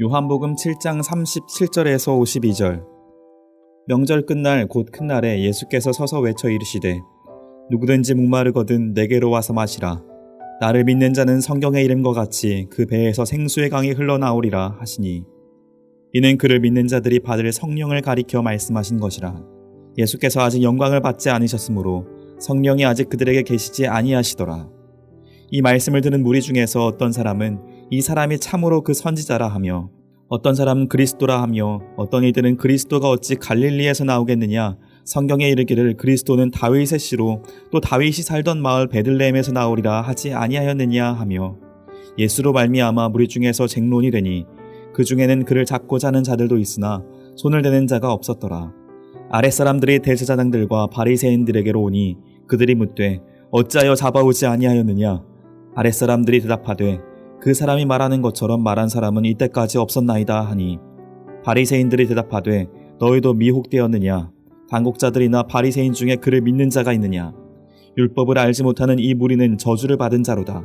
요한복음 7장 37절에서 52절. 명절 끝날 곧 큰 날에 예수께서 서서 외쳐 이르시되 누구든지 목마르거든 내게로 와서 마시라. 나를 믿는 자는 성경의 이름과 같이 그 배에서 생수의 강이 흘러나오리라 하시니 이는 그를 믿는 자들이 받을 성령을 가리켜 말씀하신 것이라. 예수께서 아직 영광을 받지 않으셨으므로 성령이 아직 그들에게 계시지 아니하시더라. 이 말씀을 듣는 무리 중에서 어떤 사람은 이 사람이 참으로 그 선지자라 하며 어떤 사람은 그리스도라 하며 어떤 이들은 그리스도가 어찌 갈릴리에서 나오겠느냐? 성경에 이르기를 그리스도는 다윗의 씨로 또 다윗이 살던 마을 베들레헴에서 나오리라 하지 아니하였느냐? 하며 예수로 말미암아 무리 중에서 쟁론이 되니 그 중에는 그를 잡고자 하는 자들도 있으나 손을 대는 자가 없었더라. 아랫사람들이 대제사장들과 바리새인들에게로 오니 그들이 묻되 어찌하여 잡아오지 아니하였느냐? 아랫사람들이 대답하되 그 사람이 말하는 것처럼 말한 사람은 이때까지 없었나이다 하니 바리새인들이 대답하되 너희도 미혹되었느냐? 당국자들이나 바리새인 중에 그를 믿는 자가 있느냐? 율법을 알지 못하는 이 무리는 저주를 받은 자로다.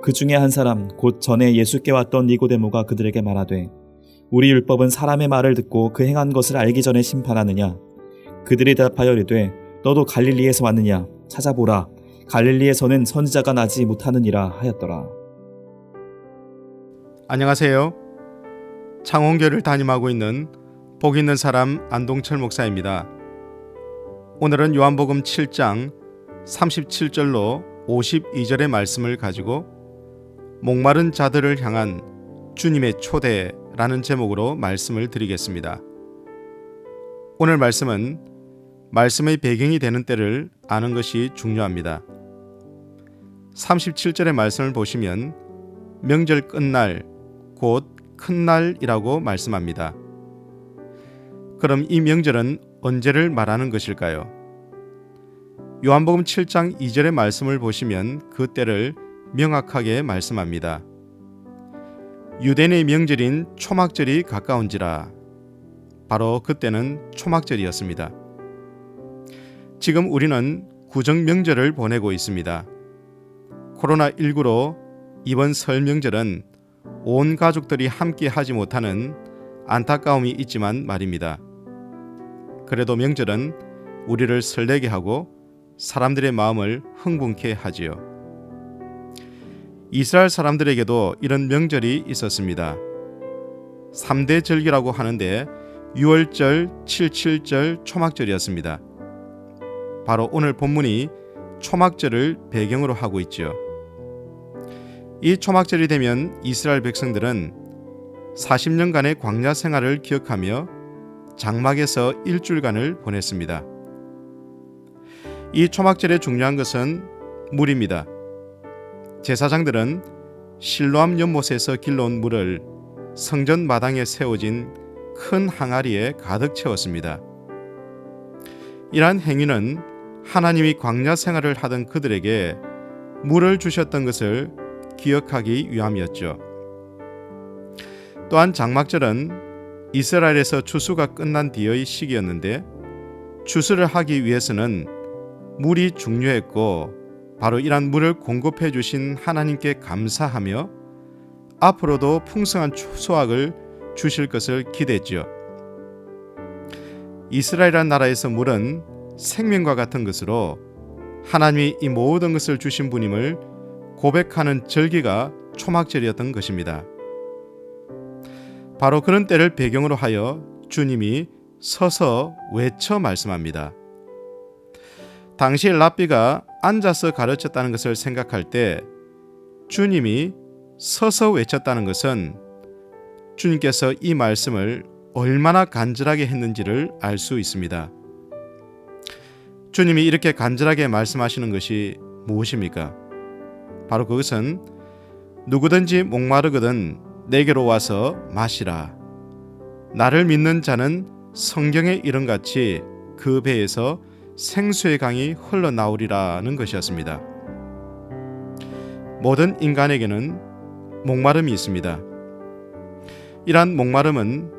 그 중에 한 사람 곧 전에 예수께 왔던 니고데모가 그들에게 말하되 우리 율법은 사람의 말을 듣고 그 행한 것을 알기 전에 심판하느냐? 그들이 대답하여 이르되 너도 갈릴리에서 왔느냐? 찾아보라. 갈릴리에서는 선지자가 나지 못하느니라 하였더라 안녕하세요. 창원교를 담임하고 있는 복 있는 사람 안동철 목사입니다. 오늘은 요한복음 7장 37절로 52절의 말씀을 가지고 목마른 자들을 향한 주님의 초대라는 제목으로 말씀을 드리겠습니다. 오늘 말씀은 말씀의 배경이 되는 때를 아는 것이 중요합니다. 37절의 말씀을 보시면 명절 끝날 곧 큰 날이라고 말씀합니다. 그럼 이 명절은 언제를 말하는 것일까요? 요한복음 7장 2절의 말씀을 보시면 그 때를 명확하게 말씀합니다. 유대인의 명절인 초막절이 가까운지라 바로 그때는 초막절이었습니다. 지금 우리는 구정 명절을 보내고 있습니다. 코로나19로 이번 설 명절은 온 가족들이 함께 하지 못하는 안타까움이 있지만 말입니다. 그래도 명절은 우리를 설레게 하고 사람들의 마음을 흥분케 하지요. 이스라엘 사람들에게도 이런 명절이 있었습니다. 3대 절기라고 하는데 6월절, 77절, 초막절이었습니다. 바로 오늘 본문이 초막절을 배경으로 하고 있지요. 이 초막절이 되면 이스라엘 백성들은 40년간의 광야 생활을 기억하며 장막에서 일주일간을 보냈습니다. 이 초막절의 중요한 것은 물입니다. 제사장들은 실로암 연못에서 길러온 물을 성전 마당에 세워진 큰 항아리에 가득 채웠습니다. 이러한 행위는 하나님이 광야 생활을 하던 그들에게 물을 주셨던 것을 기억하기 위함이었죠. 또한 장막절은 이스라엘에서 추수가 끝난 뒤의 시기였는데 추수를 하기 위해서는 물이 중요했고 바로 이러한 물을 공급해 주신 하나님께 감사하며 앞으로도 풍성한 추수확을 주실 것을 기대했지요. 이스라엘이란 나라에서 물은 생명과 같은 것으로 하나님이 이 모든 것을 주신 분임을 고백하는 절기가 초막절이었던 것입니다. 바로 그런 때를 배경으로 하여 주님이 서서 외쳐 말씀합니다. 당시 랍비가 앉아서 가르쳤다는 것을 생각할 때 주님이 서서 외쳤다는 것은 주님께서 이 말씀을 얼마나 간절하게 했는지를 알 수 있습니다. 주님이 이렇게 간절하게 말씀하시는 것이 무엇입니까? 바로 그것은 누구든지 목마르거든 내게로 와서 마시라. 나를 믿는 자는 성경의 이름같이 그 배에서 생수의 강이 흘러나오리라는 것이었습니다. 모든 인간에게는 목마름이 있습니다. 이러한 목마름은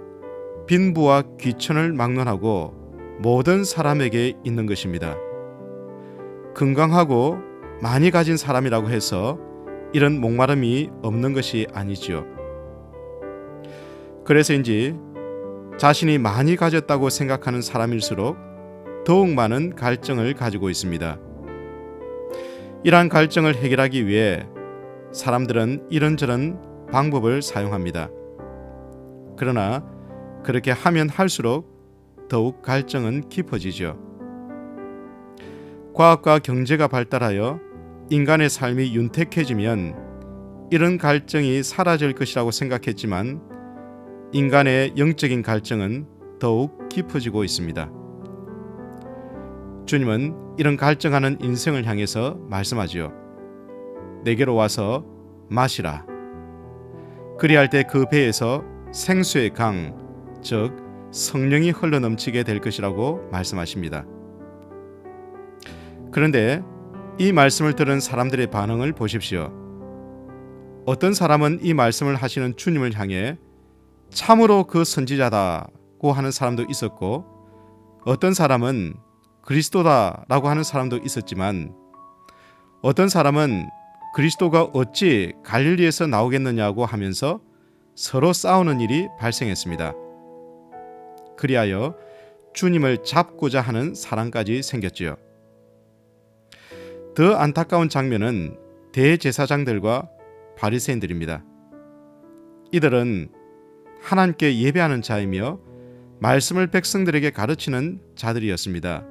빈부와 귀천을 막론하고 모든 사람에게 있는 것입니다. 건강하고 많이 가진 사람이라고 해서 이런 목마름이 없는 것이 아니지요. 그래서인지 자신이 많이 가졌다고 생각하는 사람일수록 더욱 많은 갈증을 가지고 있습니다. 이러한 갈증을 해결하기 위해 사람들은 이런저런 방법을 사용합니다. 그러나 그렇게 하면 할수록 더욱 갈증은 깊어지죠. 과학과 경제가 발달하여 인간의 삶이 윤택해지면 이런 갈증이 사라질 것이라고 생각했지만 인간의 영적인 갈증은 더욱 깊어지고 있습니다. 주님은 이런 갈증하는 인생을 향해서 말씀하지요. 내게로 와서 마시라. 그리할 때 그 배에서 생수의 강, 즉 성령이 흘러 넘치게 될 것이라고 말씀하십니다. 그런데 이 말씀을 들은 사람들의 반응을 보십시오. 어떤 사람은 이 말씀을 하시는 주님을 향해 참으로 그 선지자다고 하는 사람도 있었고 어떤 사람은 그리스도다라고 하는 사람도 있었지만 어떤 사람은 그리스도가 어찌 갈릴리에서 나오겠느냐고 하면서 서로 싸우는 일이 발생했습니다. 그리하여 주님을 잡고자 하는 사랑까지 생겼지요. 더 안타까운 장면은 대제사장들과 바리새인들입니다. 이들은 하나님께 예배하는 자이며 말씀을 백성들에게 가르치는 자들이었습니다.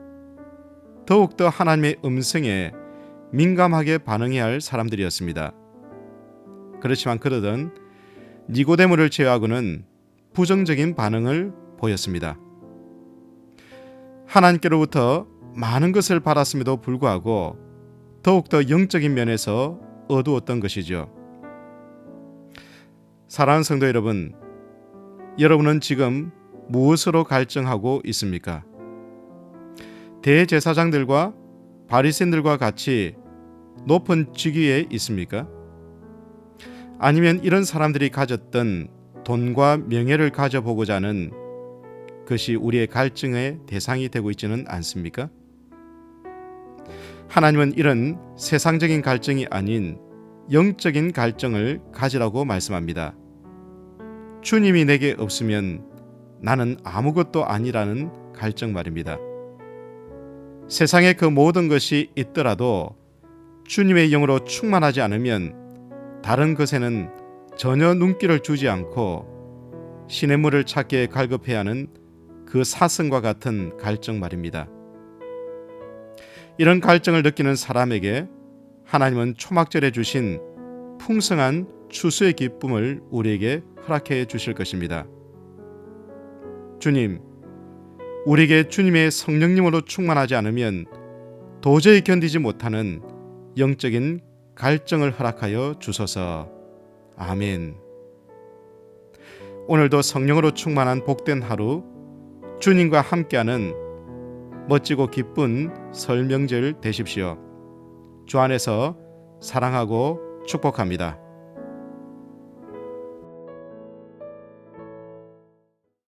더욱더 하나님의 음성에 민감하게 반응해야 할 사람들이었습니다. 그렇지만 그들은 니고데모를 제외하고는 부정적인 반응을 보였습니다. 하나님께로부터 많은 것을 받았음에도 불구하고 더욱더 영적인 면에서 어두웠던 것이죠. 사랑하는 성도 여러분, 여러분은 지금 무엇으로 갈증하고 있습니까? 대제사장들과 바리새인들과 같이 높은 직위에 있습니까? 아니면 이런 사람들이 가졌던 돈과 명예를 가져보고자 하는 것이 우리의 갈증의 대상이 되고 있지는 않습니까? 하나님은 이런 세상적인 갈증이 아닌 영적인 갈증을 가지라고 말씀합니다. 주님이 내게 없으면 나는 아무것도 아니라는 갈증 말입니다. 세상에 그 모든 것이 있더라도 주님의 영으로 충만하지 않으면 다른 것에는 전혀 눈길을 주지 않고 시냇물을 찾기에 갈급해야 하는 그 사슴과 같은 갈증 말입니다. 이런 갈증을 느끼는 사람에게 하나님은 초막절에 주신 풍성한 추수의 기쁨을 우리에게 허락해 주실 것입니다. 주님, 우리에게 주님의 성령님으로 충만하지 않으면 도저히 견디지 못하는 영적인 갈증을 허락하여 주소서. 아멘. 오늘도 성령으로 충만한 복된 하루, 주님과 함께하는 멋지고 기쁜 설명절 되십시오. 주 안에서 사랑하고 축복합니다.